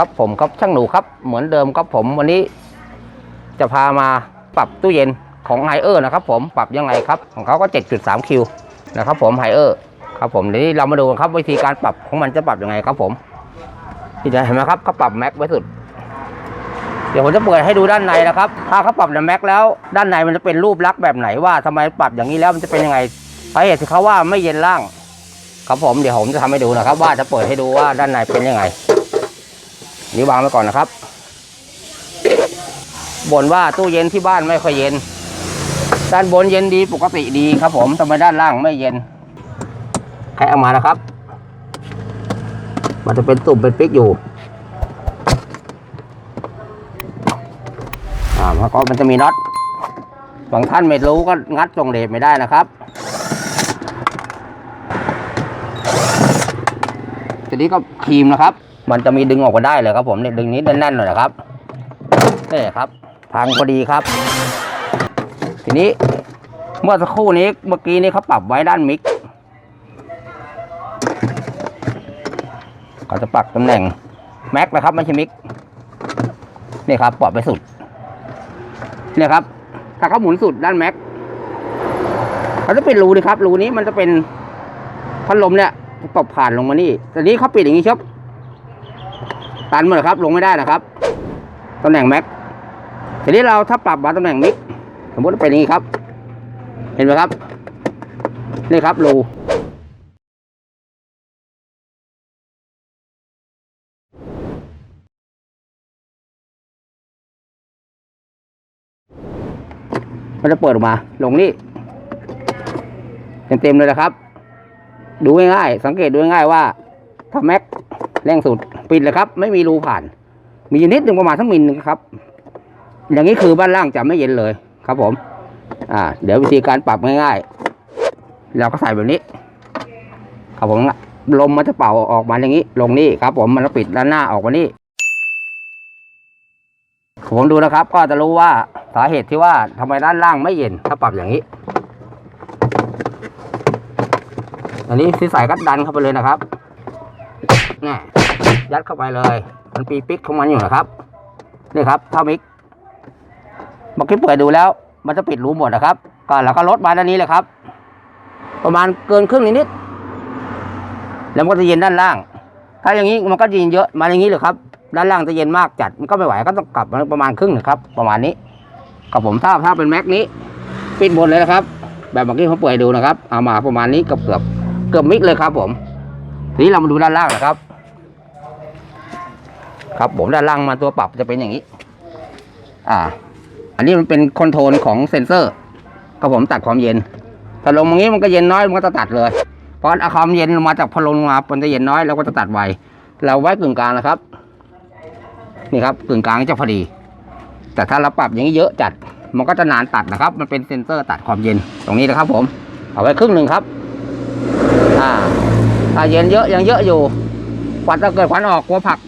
ครับผมครับช่างหนูครับเหมือนเดิมครับผมวันนี้ จะพามาปรับตู้เย็นของไฮเออร์นะครับผมปรับยังไงครับ ของเขาก็ 7.3 คิวนะครับผมไฮเออร์ครับผมเดี๋ยวนี้เรามาดูกันครับวิธีการปรับของมันจะปรับยังไงครับผมที่จะเห็นไหมครับเขาปรับแม็กไว้สุด เดี๋ยวผมจะเปิดให้ดูด้านในนะครับ ถ้าเขาปรับในแม็กแล้วด้านในมันจะเป็นรูปลักษณ์แบบไหนว่าทำไมปรับอย่างนี้แล้วมันจะเป็นยังไงสาเหตุที่เขาว่าไม่เย็นล่าง ครับผมเดี๋ยวผมจะทำให้ดูนะครับ ว่าจะเปิดให้ดูว่าด้านในเป็นยังไง นี่วางไว้ก่อนนะครับบ่นว่าตู้เย็นที่บ้านไม่ค่อยเย็น ด้านบนเย็นดีปกติดีครับ ผมทำไมด้านล่างไม่เย็นแคะออกมานะครับ มันจะเป็นตุ่มเป็นปิ๊กอยู่อ่าแล้วก็มันจะมีน็อตบางท่านไม่รู้ก็งัดตรงเลทไม่ได้นะครับทีนี้ก็ครีมนะครับ มันจะมีดึงออกมาได้เลยครับผมเนี่ยดึงนี้แน่นๆหน่อยนะครับนี่ครับพังพอดีครับ ทีนี้เมื่อสักครู่นี้เมื่อกี้นี้เขาปรับไว้ด้านมิกเขาจะปรับตำแหน่งแม็กนะครับไม่ใช่มิกนี่ครับปรับไปสุดเนี่ยครับ ถ้าเขาหมุนสุดด้านแม็กเขาจะเป็นรูนี่ครับรูนี้มันจะเป็นพัดลมเนี่ยจะตบผ่านลงมานี่แต่นี้เขาปิดอย่างนี้ชบ ตันหมดเลยครับ ลงไม่ได้นะครับตำแหน่งแม็กทีนี้เราถ้าปรับมาตำแหน่งมิกสมมติเป็นอย่างนี้ครับ เห็นไหมครับนี่ครับรูมันจะเปิดออกมา ลงนี่เต็มๆเลยนะครับ ดูง่ายๆสังเกตดูง่ายๆว่าถ้าแม็กแรงสุด ปิดเลยครับ ไม่มีรูผ่าน มียูนิดหนึ่งประมาณทั้งมิลหนึงครับ อย่างนี้คือบ้านล่างจะไม่เย็นเลยครับผม อ่า เดี๋ยววิธีการปรับง่ายๆเราก็ใส่แบบนี้ ครับผมลมมันจะเป่าออกมาอย่างนี้ ลงนี่ครับ ผมมันก็ปิดด้านหน้าออกมานี่ผมดูนะครับ ก็จะรู้ว่าสาเหตุที่ว่าทำไมด้านล่างไม่เย็นถ้าปรับอย่างนี้ อันนี้ที่ใส่ก็ดันเข้าไปเลยนะครับนี่ ยัดเข้าไปเลย มันปีปิ๊กของมันอยู่นะครับ นี่ครับเท่ามิกเมื่อกี้เปิดดูแล้ว มันจะปิดรูหมดนะครับ ก็แล้วก็ลดมาด้านนี้เลยครับ ประมาณเกินครึ่งนิดๆแล้วมันก็จะเย็นด้านล่าง ถ้าอย่างนี้มันก็เย็นเยอะมาอย่างนี้เลยครับ ด้านล่างจะเย็นมากจัด มันก็ไม่ไหวก็ต้องกลับมาประมาณครึ่งนะครับ ประมาณนี้กับผมถ้าถ้าเป็นแม็กนี้ ปิดหมดเลยนะครับ แบบเมื่อกี้ผมเปิดดูนะครับ เอามาประมาณนี้เกือบเกือบเกือบมิกเลยครับผมทีนี้เรามาดูด้านล่างนะครับ ครับผมด้านล่างมาตัวปรับจะเป็นอย่างนี้ อ่า อันนี้มันเป็นคอนโทรลของเซ็นเซอร์ก็ผมตัดความเย็น ถ้าลงอย่างนี้มันก็เย็นน้อยมันก็จะตัดเลย เพราะอาความเย็นลงมาจากพัดลมมามันจะเย็นน้อยเราก็จะตัดไวเราไว้กึ่งกลางนะครับ นี่ครับกึ่งกลางจะพอดี แต่ถ้าเราปรับอย่างนี้เยอะจัด มันก็จะนานตัดนะครับ มันเป็นเซ็นเซอร์ตัดความเย็นตรงนี้นะครับ ผม เอาไว้ครึ่งหนึ่งครับ อ่า ถ้าเย็นเยอะยังเยอะอยู่ควันถ้าเกิดควันออกกลัวผัก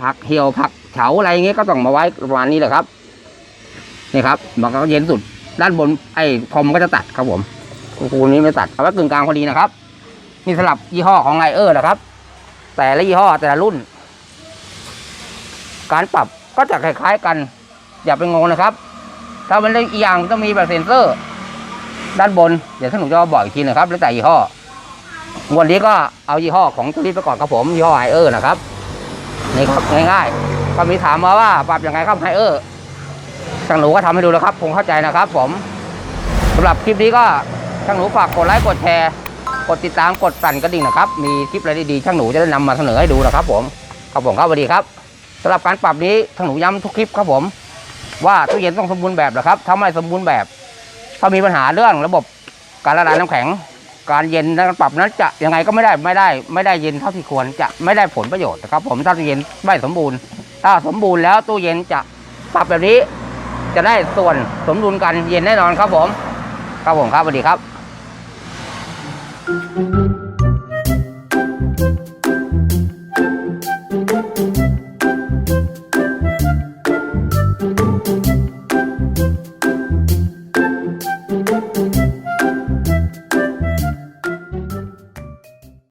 ผักเหี่ยวผักเฉาอะไรเงี้ยก็ต้องมาไว้ประมาณนี้แหละครับนี่ครับมันก็เย็นสุด ด้านบนไอ้พรมก็จะตัดครับผมคูนี้ไม่ตัดเอาไว้กึ่งกลางพอดีนะครับนี่สลับยี่ห้อของไลเออร์นะครับ แต่ละยี่ห้อแต่ละรุ่น การปรับก็จะคล้ายๆกัน อย่าไปงงนะครับ ถ้ามันได้อีกอย่างต้องมีแบบเซ็นเซอร์ ด้านบนเดี๋ยวท่านหนูจะบอกอีกทีนะครับ แล้วแต่ยี่ห้อวันนี้ก็เอายี่ห้อของตุลิสไปก่อนครับผมยี่ห้อไฮเออร์นะครับ นี่ครับง่ายๆก็มีถามมาว่าปรับยังไงครับไฮเออร์ช่างหนูก็ทำให้ดูแล้วครับ ผมเข้าใจนะครับ ผมสำหรับคลิปนี้ก็ช่างหนูฝากกดไลค์กดแชร์ กดติดตามกดสั่นกระดิ่งนะครับ มีคลิปอะไรดีๆช่างหนูจะได้นำมาเสนอให้ดูนะครับผมครับผมครับสวัสดีครับสำหรับการปรับนี้ช่างหนูย้ำทุกคลิปครับผม ว่าตู้เย็นต้องสมบูรณ์แบบนะครับถ้าไม่สมบูรณ์แบบ ถ้ามีปัญหาเรื่องระบบการละลายน้ำแข็ง การเย็นการปรับนั้นจะยังไงก็ไม่ได้ไม่ได้ ไม่ได้เย็นเท่าที่ควรจะไม่ได้ผลประโยชน์นะครับ ผมถ้าเย็นไม่สมบูรณ์ ถ้าสมบูรณ์แล้วตู้เย็นจะปรับแบบนี้ จะได้ส่วนสมดุลกันเย็นแน่นอนครับผม ครับผมครับสวัสดีครับ